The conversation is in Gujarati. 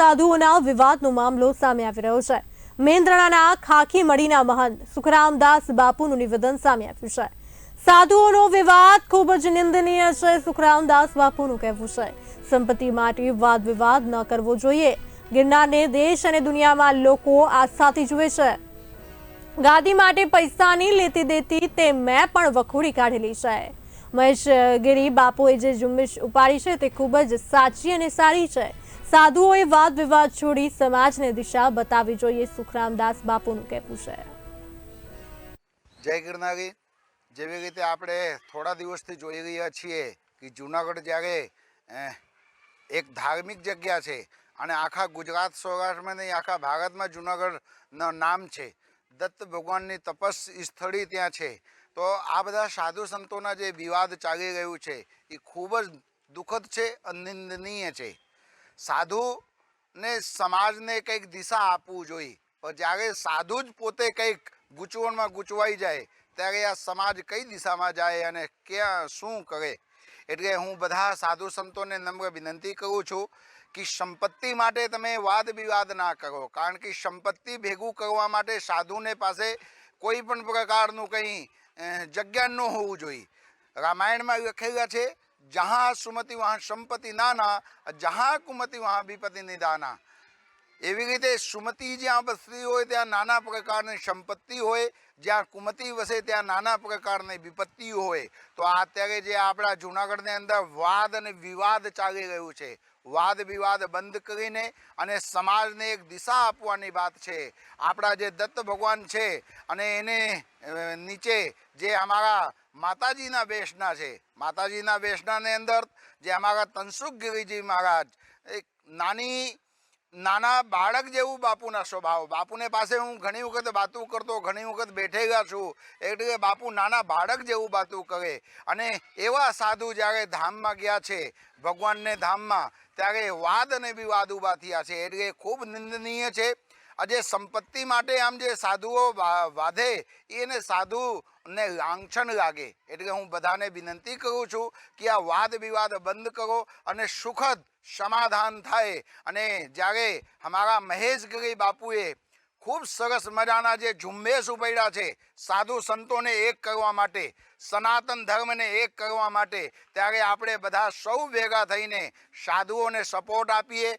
સાધુઓના વિવાદનો મામલો સામે આવી રહ્યો છે. મેંદ્રણાના ખાખી મડીના મહંત સુખરામદાસ બાપુનું નિવેદન સામે આવ્યું છે. સાધુઓનો વિવાદ ખૂબ જ નિંદનીય છે સુખરામદાસ બાપુનું કહેવું છે. સંપત્તિ માટે વાદ વિવાદ ન કરવો જોઈએ. ગિરનારને દેશ અને દુનિયામાં લોકો આસ્થાથી જુએ છે. ગાદી માટે પૈસાની લેતી દેતી તે મેં પણ વખોડી કાઢેલી છે. મહેશગીરી બાપુએ જે ઝુંબેશ ઉપાડી છે તે ખૂબ જ સાચી અને સારી છે. સાધુઓએ વાદ વિવાદ છોડી સમાજને દિશા બતાવી જોઈએ. સુખરામદાસ બાપુનું કહેવું છે. જય ગિરનારી. જેવી રીતે આપણે થોડા દિવસથી જોઈ રહ્યા છીએ કે જુનાગઢ જ્યારે એક ધાર્મિક જગ્યા છે અને આખા ગુજરાત સૌરાષ્ટ્રમાં નહીં, આખા ભારતમાં જુનાગઢનું નામ છે. દત્ત ભગવાનની તપસ સ્થળી ત્યાં છે. તો આ બધા સાધુ સંતોના જે વિવાદ ચાલી રહ્યું છે, એ ખૂબ જ દુઃખદ છે અનિંદનીય છે. સાધુને સમાજને કંઈક દિશા આપવું જોઈએ. પણ જ્યારે સાધુ જ પોતે કંઈક ગૂંચવણમાં ગૂંચવાઈ જાય, ત્યારે આ સમાજ કઈ દિશામાં જાય અને ક્યાં શું કરે? એટલે હું બધા સાધુ સંતોને નમ્ર વિનંતી કરું છું કે સંપત્તિ માટે તમે વાદ વિવાદ ના કરો. કારણ કે સંપત્તિ ભેગું કરવા માટે સાધુને પાસે કોઈ પણ પ્રકારનું કંઈ જગ્યા ન હોવું જોઈએ. રામાયણમાં લખેલા છે જहाँ સુમતિ વહાં સંપત્તિ નાના जहाँ કુમતિ વહાં વિપત્તિ નિદાના એવી રીતે સુમતિ જ્યાં વસતી હોય, ત્યાં નાના પ્રકારની સંપત્તિ હોય. જ્યાં કુમતિ વસે, ત્યાં નાના પ્રકારની વિપત્તિ હોય. તો અત્યારે જે આપણા જૂનાગઢની અંદર વાદ અને વિવાદ ચાલી રહ્યું છે. વાદ વિવાદ બંધ કરીને અને સમાજને એક દિશા આપવાની વાત છે. આપણા જે દત્ત ભગવાન છે અને એને નીચે જે અમારા માતાજીના વેશના છે. માતાજીના વેશનાની અંદર જે અમારા તનસુખ ગિરિજી મહારાજ, એક નાની નાના બાળક જેવું બાપુના સ્વભાવ. બાપુને પાસે હું ઘણી વખત વાતું કરતો, ઘણી વખત બેઠેલા છું. એટલે કે બાપુ નાના બાળક જેવું વાતું કરે. અને એવા સાધુ જ્યારે ધામમાં ગયા છે, ભગવાનને ધામમાં, ત્યારે વાદ અને વિવાદ ઊભા થયા છે. એટલે ખૂબ નિંદનીય છે. આજે સંપત્તિ માટે આમ જે સાધુઓ વાધે, એને સાધુને લાંછન લાગે. એટલે હું બધાને વિનંતી કરું છું કે આ વાદ વિવાદ બંધ કરો અને સુખદ સમાધાન થાય. અને જ્યારે અમારા મહેશગીરી બાપુએ ખૂબ સરસ મજાના જે ઝુંબેશ ઉપાડ્યા છે, સાધુ સંતોને એક કરવા માટે, સનાતન ધર્મને એક કરવા માટે, ત્યારે આપણે બધા સૌ ભેગા થઈને સાધુઓને સપોર્ટ આપીએ.